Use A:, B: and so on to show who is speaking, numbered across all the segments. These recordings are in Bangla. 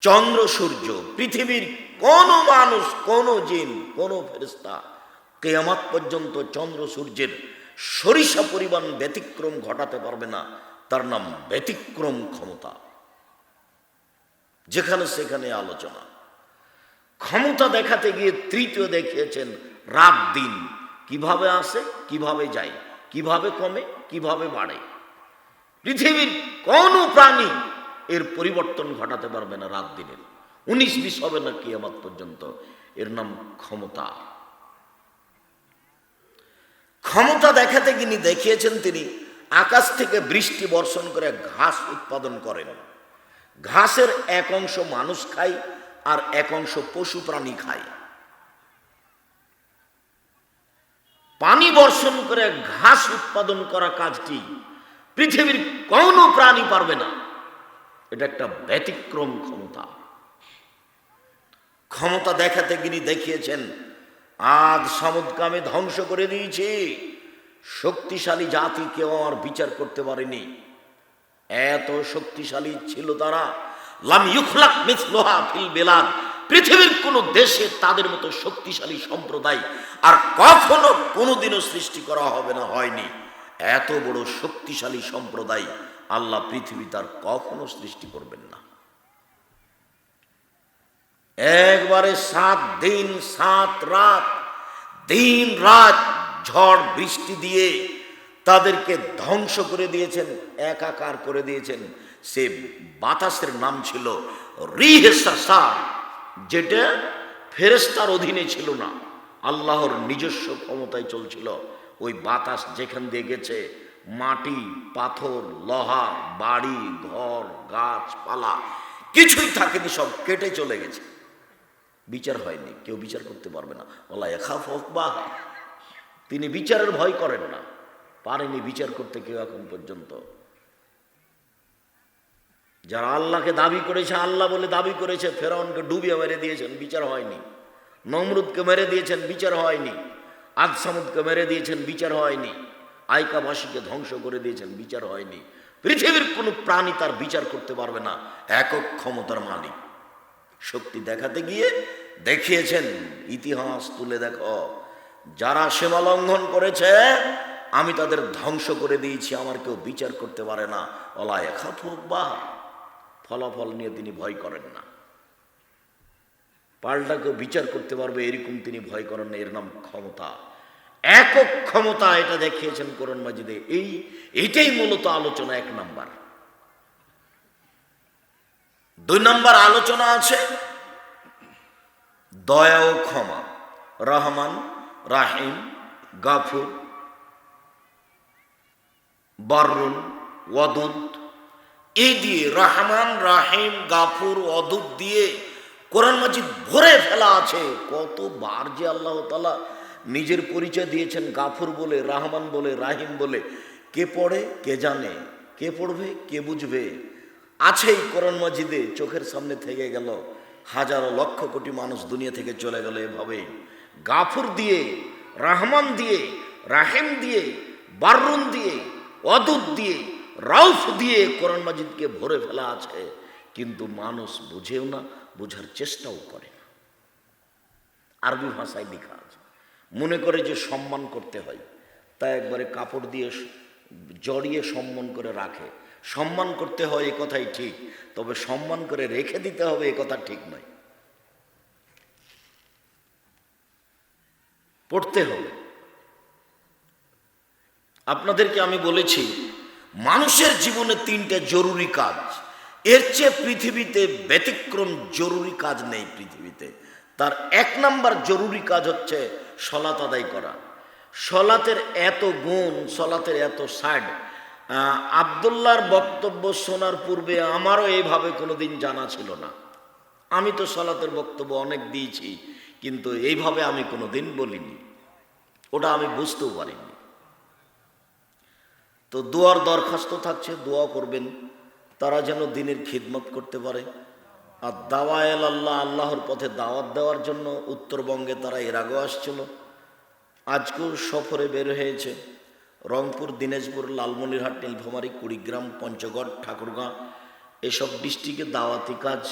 A: চন্দ্র সূর্য, পৃথিবীর কোন মানুষ, কোন জিন, কোন ফেরিস্তা কেয়ামাত পর্যন্ত চন্দ্র সূর্যের সরিষা পরিমাণ ব্যতিক্রম ঘটাতে পারবে না। তার নাম ব্যতিক্রম ক্ষমতা। যেখানে সেখানে আলোচনা। ক্ষমতা দেখাতে গিয়ে তৃতীয় দেখিয়েছেন রাত দিন। কীভাবে আসে, কীভাবে যায়, কীভাবে কমে, কীভাবে বাড়ে। পৃথিবীর কোন প্রাণী এর পরিবর্তন ঘটাতে পারবে না রাত দিনের। উনিশ বিশ হবে না কিয়ামত পর্যন্ত। এর নাম ক্ষমতা। ক্ষমতা দেখাতে তিনি দেখিয়েছেন তিনি, আকাশ থেকে বৃষ্টি বর্ষণ করে ঘাস উৎপাদন করেন। ঘাসের এক অংশ মানুষ খায় আর এক অংশ পশু প্রাণী খায়। পানি বর্ষণ করে ঘাস উৎপাদন করা কাজটি পৃথিবীর কোনো প্রাণী পারবে না। এটা একটা ব্যতিক্রম ক্ষমতা। ক্ষমতা দেখাতে তিনি দেখিয়েছেন, আজ সামুদ্রামে ধ্বংস করে দিয়েছে। শক্তিশালী জাতি কেউ আর বিচার করতে পারেনি। এত শক্তিশালী ছিল তারা। লাম ইউখলাক মিসলোহা ফিল পৃথিবীর কোন দেশে তাদের মতো শক্তিশালী সম্প্রদায় আর কখনো কোনোদিনও সৃষ্টি করা হবে না, হয়নি। এত বড় শক্তিশালী সম্প্রদায়। আল্লাহ পৃথিবী তার কখনো সৃষ্টি করবেন না। একবারে সাত দিন, সাত রাত, দিন রাত ঝড় বৃষ্টি দিয়ে তাদেরকে ধ্বংস করে দিয়েছেন, একাকার করে দিয়েছেন। সে বাতাসের নাম ছিল যেটা ফেরেস্তার অধীনে ছিল না। আল্লাহর নিজস্ব ক্ষমতায় চলছিল। ওই বাতাস যেখান দিয়ে গেছে মাটি, পাথর, লোহা, বাড়ি, ঘর, গাছপালা, কিছুই থাকেনি, সব কেটে চলে গেছে। বিচার হয়নি, কেউ বিচার করতে পারবে না। ওলা এখাফ বা তিনি বিচারের ভয় করেন না। পারেনি বিচার করতে কেউ এখন পর্যন্ত। যারা আল্লাহকে দাবি করেছে, আল্লাহ বলে দাবি করেছে, ফেরাউনকে ডুবিয়ে মেরে দিয়েছেন, বিচার হয়নি। নমরুদকে মেরে দিয়েছেন, বিচার হয়নি। আদসামুদকে মেরে দিয়েছেন, বিচার হয়নি। আইকাবাসীকে ধ্বংস করে দিয়েছেন, বিচার হয়নি। পৃথিবীর কোনো প্রাণী তার বিচার করতে পারবে না, একক ক্ষমতার মালিক। শক্তি দেখাতে গিয়ে দেখিয়েছেন, ইতিহাস তুলে দেখো, যারা সীমা লঙ্ঘন করেছে, আমি তাদের ধ্বংস করে দিয়েছি, আমার কেউ বিচার করতে পারে না। অলায় খাফুক বা, ফলাফল নিয়ে তিনি ভয় করেন না। পাল্টা কেউ বিচার করতে পারবে, এরকম তিনি ভয় করেন না, এর নাম ক্ষমতা। একক ক্ষমতা এটা দেখিয়েছেন করণ মাজিদে। এই এইটাই মূলত আলোচনা এক নাম্বার। দুই নম্বর আলোচনা আছে, দয়া ও ক্ষমা, রহমান, রাহিম, গাফুর বরুন ওয়াদুদ। এই দিয়ে রহমান, রাহিম, গাফুর অদুদ দিয়ে কোরআন মাজিদ ভরে ফেলা আছে। কতবার যে আল্লাহ তালা নিজের পরিচয় দিয়েছেন গাফুর বলে, রহমান বলে, রাহিম বলে। কে পড়ে, কে জানে? কে পড়বে, কে বুঝবে? আছেই কোরআন মাজিদে, চোখের সামনে থেকে গেল। হাজারো লক্ষ কোটি মানুষ দুনিয়া থেকে চলে গেল এভাবে। গাফুর দিয়ে, রহমান দিয়ে, রাহেম দিয়ে, বারুন দিয়ে অদুত দিয়ে, রাউফ দিয়ে কোরআন মাজিদকে ভরে ফেলা আছে। কিন্তু মানুষ বুঝেও না, বোঝার চেষ্টাও করে না। আরবি ভাষায় লেখা। মনে করে যে সম্মান করতে হয়। তা একবারে কাপড় দিয়ে জড়িয়ে সম্মান করে রাখে। সম্মান করতে হয় এ কথাই ঠিক, তবে সম্মান করে রেখে দিতে হবে এ কথা ঠিক নয়। পড়তে হবে। আপনাদেরকে আমি বলেছি, মানুষের জীবনে তিনটে জরুরি কাজ। এর চেয়ে পৃথিবীতে ব্যতিক্রম জরুরি কাজ নেই পৃথিবীতে। তার এক নাম্বার জরুরি কাজ হচ্ছে সলাত আদায় করা। সলাতের এত গুণ, সলাতের এত সাইড আবদুল্লার বক্তব্য শোনার পূর্বে আমারও এইভাবে কোনোদিন জানা ছিল না। আমি তো সলাতের বক্তব্য অনেক দিয়েছি, কিন্তু এইভাবে আমি কোনোদিন বলিনি। ওটা আমি বুঝতেও পারিনি। তো দোয়ার দরখাস্ত থাকছে, দোয়া করবেন, তারা যেন দিনের খিদমত করতে পারে। আর দাওয়ায়েল আল্লাহ, আল্লাহর পথে দাওয়াত দেওয়ার জন্য উত্তরবঙ্গে তারা এর আগেও আসছিল। আজকেও সফরে বের হয়েছে রংপুর, দিনাজপুর, লালমনিরহাট, নীলফামারী, কুড়িগ্রাম, পঞ্চগড়, ঠাকুরগাঁ। এসব ডিস্ট্রিক্টে দাওয়াতি কাজ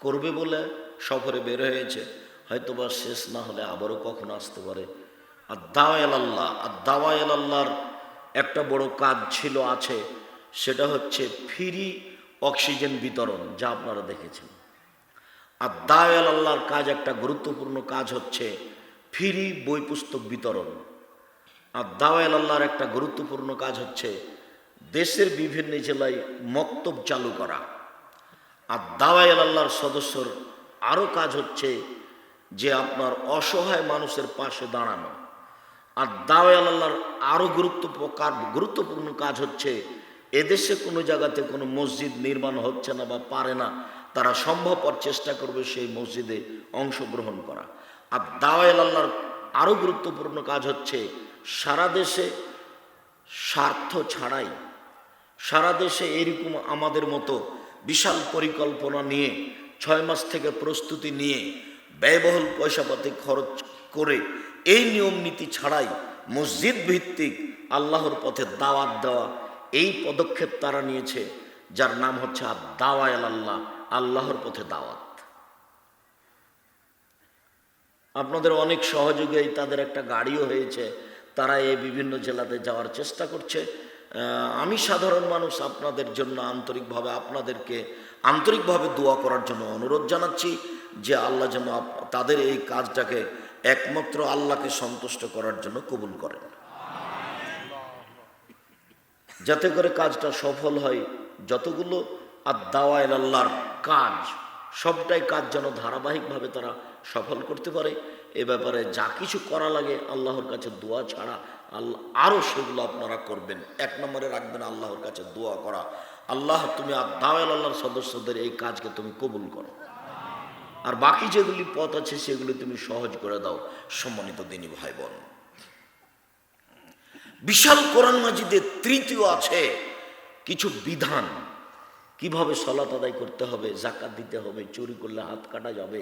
A: করবে বলে সফরে বের হয়েছে। হয়তোবা শেষ না হলে আবারও কখনো আসতে পারে। আর দাওয়াল আল্লাহ, আর দাওয়াল আল্লাহর একটা বড় কাজ ছিল, আছে। সেটা হচ্ছে ফ্রি অক্সিজেন বিতরণ, যা আপনারা দেখেছেন। আর দাওয়াল আল্লাহর কাজ একটা গুরুত্বপূর্ণ কাজ হচ্ছে ফ্রি বই পুস্তক বিতরণ। আর দাওয়াল আল্লাহর একটা গুরুত্বপূর্ণ কাজ হচ্ছে দেশের বিভিন্ন জেলায় মক্তব চালু করা। আর দাওয়াল আল্লাহর সদস্যর আরও কাজ হচ্ছে যে আপনার অসহায় মানুষের পাশে দাঁড়ানো। আর দাওয়াল আল্লাহর আরও গুরুত্ব গুরুত্বপূর্ণ কাজ হচ্ছে এদেশে কোনো জায়গাতে কোনো মসজিদ নির্মাণ হচ্ছে না বা পারে না, তারা সম্ভবপর চেষ্টা করবে সেই মসজিদে অংশগ্রহণ করা। আর দাওয়াল আল্লাহর আরও গুরুত্বপূর্ণ কাজ হচ্ছে, সারা দেশে স্বার্থ ছাড়াই, সারা দেশে এরকম আমাদের মতো বিশাল পরিকল্পনা নিয়ে, ছয় মাস থেকে প্রস্তুতি নিয়ে ব্যয়বহুল পয়সাপাতি খরচ করে এই নিয়ম নীতি ছাড়াই মসজিদ ভিত্তিক আল্লাহর পথে দাওয়াত দেওয়া এই পদক্ষেপ তারা নিয়েছে, যার নাম হচ্ছে দাওয়ায় আল্লাহ আল্লাহর পথে দাওয়াত। আপনাদের অনেক সহযোগী তাদের একটা গাড়িও হয়েছে, তারা এই বিভিন্ন জেলাতে যাওয়ার চেষ্টা করছে। আমি সাধারণ মানুষ, আপনাদের জন্য আন্তরিকভাবে, আপনাদেরকে আন্তরিকভাবে দোয়া করার জন্য অনুরোধ জানাচ্ছি যে আল্লাহ যেন তাদের এই কাজটাকে একমাত্র আল্লাহকে সন্তুষ্ট করার জন্য কবুল করেন। যাতে করে কাজটা সফল হয়, যতগুলো আর দাওয়াল আল্লাহর কাজ, সবটাই কাজ যেন ধারাবাহিকভাবে তারা সফল করতে পারে। এ ব্যাপারে যা কিছু করা লাগে আল্লাহর কাছে দোয়া ছাড়া আল্লাহ আরও সেগুলো আপনারা করবেন। এক নম্বরে রাখবেন আল্লাহর কাছে দোয়া করা। আল্লাহ, তুমি দাওয়াল আল্লাহর সদস্যদের এই কাজকে তুমি কবুল করো। আর বাকি যেগুলি পথ আছে সেগুলি তুমি সহজ করে দাও, সম্মানিত দিনী ভাই বোন বিশাল কোরআন মাজিদের তৃতীয় আছে কিছু বিধান। কীভাবে সলাত আদায় করতে হবে জাকাত দিতে হবে, চুরি করলে হাত কাটা যাবে,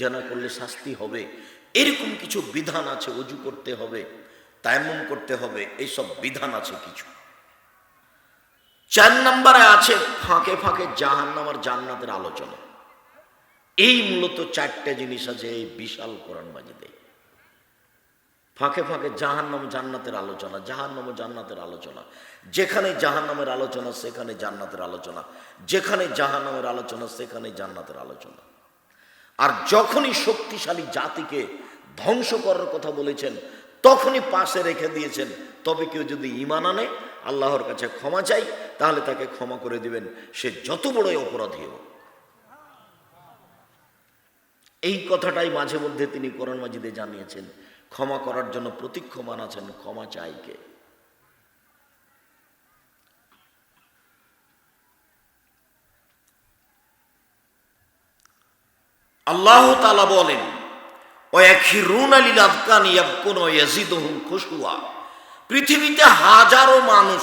A: জানা করলে শাস্তি হবে, এরকম কিছু বিধান আছে অজু করতে হবে তায়াম্মুম করতে হবে, এইসব বিধান আছে কিছু। চার নম্বরে আছে ফাঁকে ফাঁকে জাহান্নাম আর জান্নাতের আলোচনা। এই মূলত চারটে জিনিস আছে এই বিশাল কোরআন মাজিদে। ফাঁকে ফাঁকে জাহান্নাম জান্নাতের আলোচনা, জাহান্নাম জান্নাতের আলোচনা। যেখানে জাহান্নামের আলোচনা, সেখানে জান্নাতের আলোচনা। যেখানে জাহান্নামের আলোচনা, সেখানে জান্নাতের আলোচনা। আর যখনই শক্তিশালী জাতিকে ধ্বংস করার কথা বলেছেন, তখনই পাশে রেখে দিয়েছেন, তবে কেউ যদি ইমান আনে, আল্লাহর কাছে ক্ষমা চাই, তাহলে তাকে ক্ষমা করে দিবেন। সে যত বড়ই অপরাধী হোক। এই কথাটাই মাঝে মধ্যে তিনি কোরআন মাজিদে জানিয়েছেন। ক্ষমা করার জন্য প্রতীক্ষমান আছেন, ক্ষমা চাইকে আল্লাহ তালা বলেন পৃথিবীতে হাজারো মানুষ,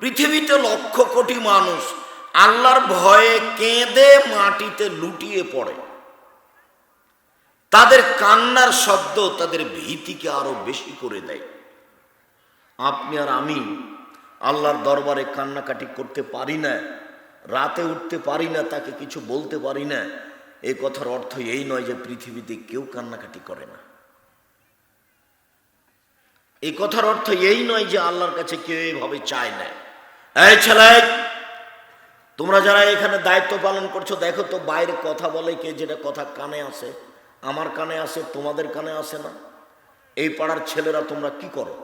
A: পৃথিবীতে লক্ষ কোটি মানুষ আল্লাহর ভয়ে কেঁদে মাটিতে লুটিয়ে পড়ে। তাদের কান্নার শব্দ তাদের ভীতিকে আরও বেশি করে দেয়। আপনি আর আমি আল্লাহর দরবারে কান্নাকাটি করতে পারি না, রাতে উঠতে পারি না, তাকে কিছু বলতে পারি না। এই কথার অর্থ এই নয় যে পৃথিবীতে কেউ কান্নাকাটি করে না। এই কথার অর্থ এই নয় যে আল্লাহর কাছে কেউ এইভাবে চায় না। এই ছেলে, তোমরা যারা এখানে দায়িত্ব পালন করছ, দেখো তো বাইরে কথা বলে কে যেটা কথা কানে আসে। আমার কানে আসে, তোমাদের কানে আসে না। এই পাড়ার ছেলেরা তোমরা কি করো?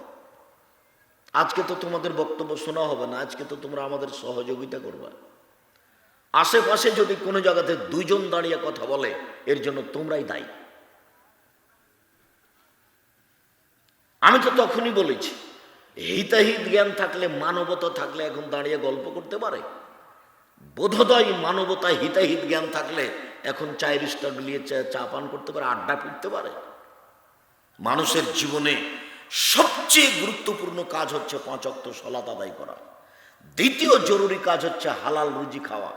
A: আজকে তো তোমাদের বক্তব্য শোনা হবে না, আজকে তো তোমরা আমাদের সহযোগিতা করবা। আশেপাশে যদি কোনো জায়গাতে দুইজন দাঁড়িয়ে কথা বলে, এর জন্য তোমরাই দায়ী। আমি তো তখনই বলেছি, হিতাহিত জ্ঞান থাকলে, মানবতা থাকলে এখন দাঁড়িয়ে গল্প করতে পারে। বোধোদয় মানবতা হিতাহিত জ্ঞান থাকলে এখন চায়ের স্টক নিয়ে চা পান করতে পারে, আড্ডা ফিরতে পারে। মানুষের জীবনে সবচেয়ে গুরুত্বপূর্ণ কাজ হচ্ছে পাঁচ অক্ত সলাত আদায় করা। দ্বিতীয় জরুরি কাজ হচ্ছে হালাল রুজি খাওয়া।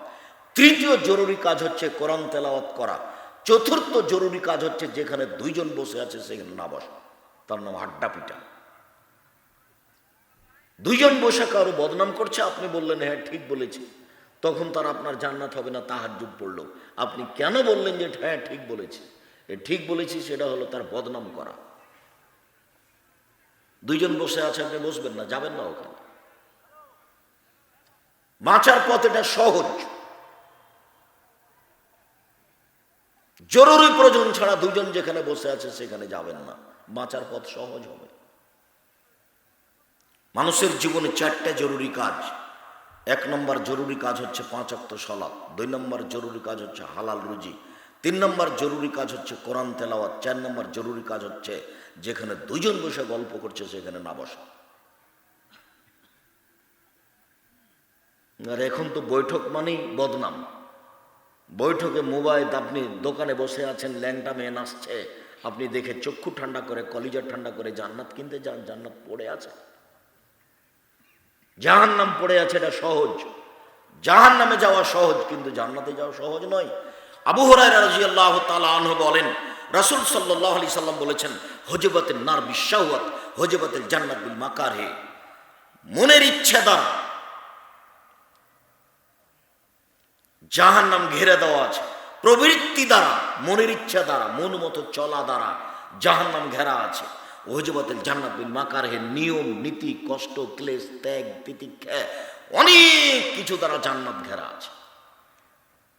A: তৃতীয় জরুরি কাজ হচ্ছে কোরআন তেলাওয়াত করা। চতুর্থ জরুরি কাজ হচ্ছে যেখানে দুইজন বসে আছে, সেখানে না বসা। তার নাম আড্ডা পিটা। দুইজন বসে কারও বদনাম করছে, আপনি বললেন হ্যাঁ ঠিক বলেছি। তখন তার আপনার জান্নাত হবে না তাহার যুগ পড়ল। আপনি কেন বললেন যে হ্যাঁ ঠিক বলেছি। ঠিক বলেছি সেটা হলো তার বদনাম করা। দুইজন বসে আছে, আপনি বসবেন না, যাবেন না ওখানে। বাঁচার পথ এটা সহজ। জরুরি প্রয়োজন ছাড়া দুজন যেখানে বসে আছে, সেখানে যাবেন না। বাঁচার পথ সহজ হবে। মানুষের জীবনে চারটা জরুরি কাজ। এক নম্বর জরুরি কাজ হচ্ছে পাঁচ অক্ত সলাপ দুই নম্বর জরুরি কাজ হচ্ছে হালাল রুজি, তিন নম্বর জরুরি কাজ হচ্ছে কোরআন তেলাওয়াত, চার নম্বর জরুরি কাজ হচ্ছে যেখানে দুইজন বসে গল্প করছে সেখানে না বসা। আর এখন তো বৈঠক মানেই বদনাম। বৈঠকে মোবাইল, আপনি দোকানে বসে আছেন, ল্যাংটা মেয়ে নাচছে, আপনি দেখে চক্ষু ঠান্ডা করে কলিজা ঠান্ডা করে জান্নাত কিনতে যান, জান্নাত পড়ে আছে। জাহান নাম পড়ে আছে এটা সহজ। জাহান নামে যাওয়া সহজ, কিন্তু জান্নাতে যাওয়া সহজ নয়। আবু হরাই রাজি আল্লাহ তালহ বলেন, রাসুল সাল্লাহ আলি সাল্লাম বলেছেন হজবতের নার বিশ্বাহত হজবতের জান্নাত মাকার হে। মনের ইচ্ছা দ্বারা জাহান নাম ঘেরে দেওয়া আছে। প্রবৃত্তি দ্বারা, মনের ইচ্ছা দ্বারা, মন মতো চলা দ্বারা জাহান নাম ঘেরা আছে। ওহজবাতের জান্নাত বিল মাকার হে নিয়ম, নীতি, কষ্ট, ক্লেশ, ত্যাগ, তিতিক্ষা, অনেক কিছু দ্বারা জান্নাত ঘেরা আছে।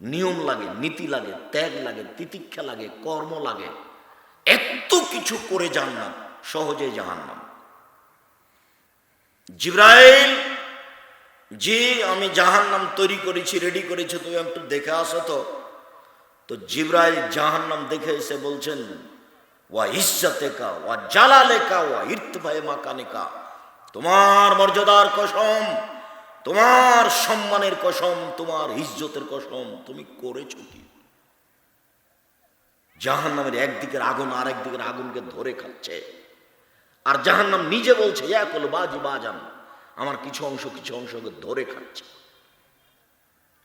A: নিয়ম লাগে, নীতি লাগে, ত্যাগ লাগে, তিতিক্ষা লাগে, কর্ম লাগে। এত কিছু করে জান্নাত, সহজে জাহান্নাম। জিব্রাইল জি আমি জাহান নাম তৈরি করেছি রেডি করেছি, তুমি একটু দেখে আসো তো। তো জিব্রাইল জাহান্নাম দেখে এসে বলছেন ওয়া ইজ্জাতে কা ওয়া জালালে কা ওয়া ইর্তফায়ে মাকানে কা তোমার মর্যাদার কসম, তোমার সম্মানের কসম, তোমার ইজ্জতের কসম, তুমি করেছ কি? জাহান নামের একদিকের আগুন আর একদিকের আগুনকে ধরে খাচ্ছে। আর জাহান্নাম নিজে বলছে এক হলো বাজি বাজান, আমার কিছু অংশ কিছু অংশকে ধরে খাচ্ছে।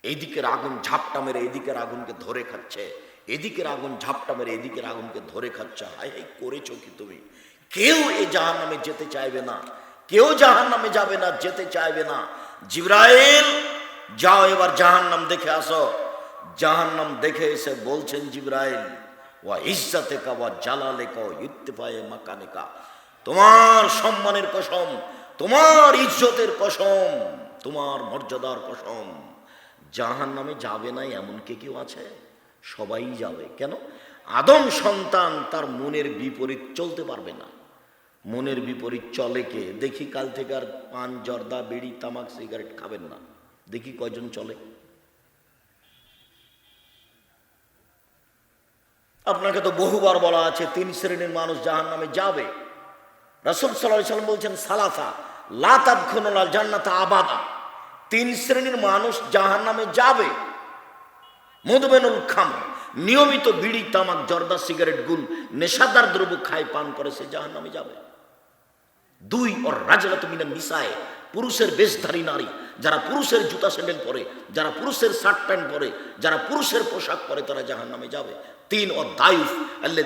A: এইদিকের আগুন, ঝাপটা মেরে এদিকের আগুনকে ধরে খাচ্ছে। এদিকের আগুন, ঝাপটা মেরে এদিকের আগুনকে ধরে খাচ্ছে। হাই হাই করেছ কি তুমি? কেউ এই জাহান নামে যেতে চাইবে না। কেউ জাহান নামে যাবে না, যেতে চাইবে না। জিব্রাইল, যাও এবার জাহান নাম দেখে আসো। জাহান নাম দেখে এসে বলছেন জিব্রাইল, ওয়া ইজ্জাতে কা ওয়া জালালে কা ইত্তেফায়ে মাকানে তোমার সম্মানের কসম, তোমার ইজ্জতের কসম, তোমার মর্যাদার কসম। জাহান নামে যাবে না, এমন কে কেউ আছে? সবাই যাবে। কেন? আদম সন্তান তার মনের বিপরীত চলতে পারবে না। মনের বিপরীত চলে কে? দেখি কাল থেকে আর পান, জর্দা, বিড়ি, তামাক, সিগারেট খাবেন না। দেখি কয়জন চলে। আপনাকে তো বহুবার বলা আছে, তিন শ্রেণির মানুষ জাহান নামে যাবে। রাসুল সাল্লাম বলছেন, সালাসা লাতাদ খোনাল জান্নাতা আবাদা। তিন শ্রেণির মানুষ জাহান নামে যাবে। মধুবেনুল খাম। নিয়মিত বিড়ি, তামাক, জর্দা, সিগারেট গুল নেশাদার দ্রব্য খায়, পান করে, সে জাহান নামে যাবে। দুই, ওর রাজরাত মিনার নিসায় পুরুষের বেশধারী নারী, যারা পুরুষের জুতা স্যান্ডেল পরে, যারা পুরুষের শার্ট প্যান্ট পরে, যারা পুরুষের পোশাক পরে, তারা জাহান নামে যাবে। তিন ও দায়ুফ আল্লাহ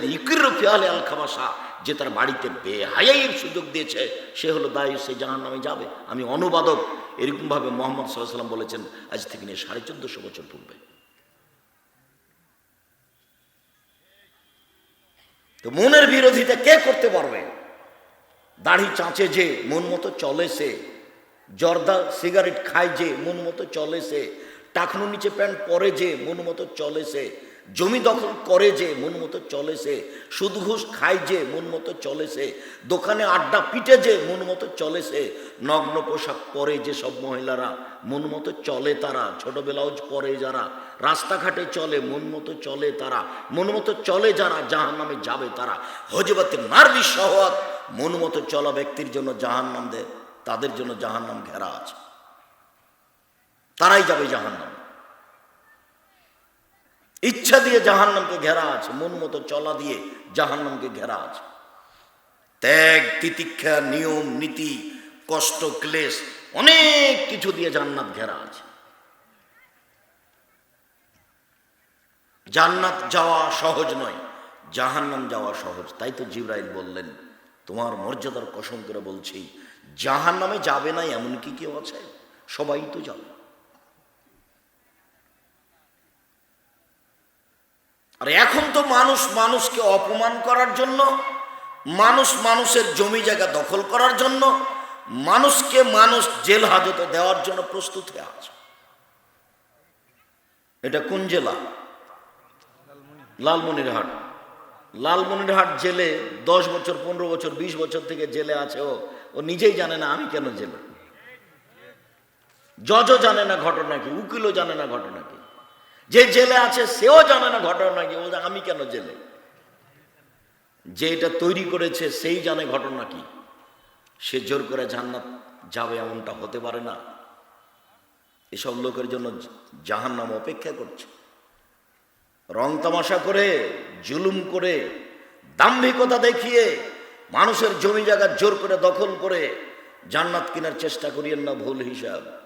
A: আল খামাসা যে তার বাড়িতে বেহাইয়ের সুযোগ দিয়েছে, সে হলো দায়ুফ, সে জাহান নামে যাবে। আমি অনুবাদক, এরকমভাবে মোহাম্মদ সাল্লাহ সাল্লাম বলেছেন, আজ থেকে নিয়ে সাড়ে চোদ্দশো বছর পূর্বে। তো মনের বিরোধিতা কে করতে পারবে? দাড়ি চাঁচে যে, মন মতো চলে সে। জর্দা সিগারেট খায় যে, মন মতো চলে সে। টাকনো নিচে প্যান্ট পরে যে, মন মতো চলে সে। জমি দখল করে যে মন মতো চলে সে সুদ ঘুষ খায় যে মন মতো চলে সে, দোকানে আড্ডা পিটে যে মন মতো চলে সে, নগ্ন পোশাক পরে যে সব মহিলারা মন মতো চলে তারা, ছোট ব্লাউজ পরে যারা, রাস্তাঘাটে চলে মন মতো চলে তারা, মন মতো চলে যারা জাহান নামে যাবে তারা। হজবাতে নারবি সহত মন মতো চলা ব্যক্তির জন্য জাহান নাম দেয়, তাদের জন্য জাহান নাম ঘেরা আছে। তারাই যাবে জাহান নাম ইচ্ছা দিয়ে জাহান নামকে ঘেরা আছে, মন মতো চলা দিয়ে জাহান নামকে ঘেরা আছে। ত্যাগ, তিতিক্ষা, নিয়ম, নীতি, কষ্ট, ক্লেশ, অনেক কিছু দিয়ে জান্নাত ঘেরা আছে। জান্নাত যাওয়া সহজ নয়, জাহান্নাম যাওয়া সহজ। তাই তো জিব্রাইল বললেন, তোমার মর্যাদার কসম করে বলছি জাহান নামে যাবে না এমন কি কেউ আছে? সবাই তো যাবে। আর এখন তো মানুষ মানুষকে অপমান করার জন্য, মানুষ মানুষের জমি জায়গা দখল করার জন্য, মানুষকে মানুষ জেল হাজতে দেওয়ার জন্য প্রস্তুত হয়ে আছে। এটা কোন জেলা? লালমনিরহাট। লালমনিরহাট জেলে দশ বছর, পনেরো বছর, বিশ বছর থেকে জেলে আছে ও। ও নিজেই জানে না আমি কেন জেলে। জজও জানে না ঘটনা কি, উকিলও জানে না ঘটনা কি। যে জেলে আছে সেও জানে না ঘটনা কি। বলছে, আমি কেন জেলে? যে এটা তৈরি করেছে সেই জানে ঘটনা কি। সে জোর করে জান্নাত যাবে এমনটা হতে পারে না। এসব লোকের জন্য জাহান নাম অপেক্ষা করছে। রং তামাশা করে, জুলুম করে, দাম্ভিকতা দেখিয়ে, মানুষের জমি জায়গা জোর করে দখল করে জান্নাত কেনার চেষ্টা করিয়েন না ভুল হিসাব।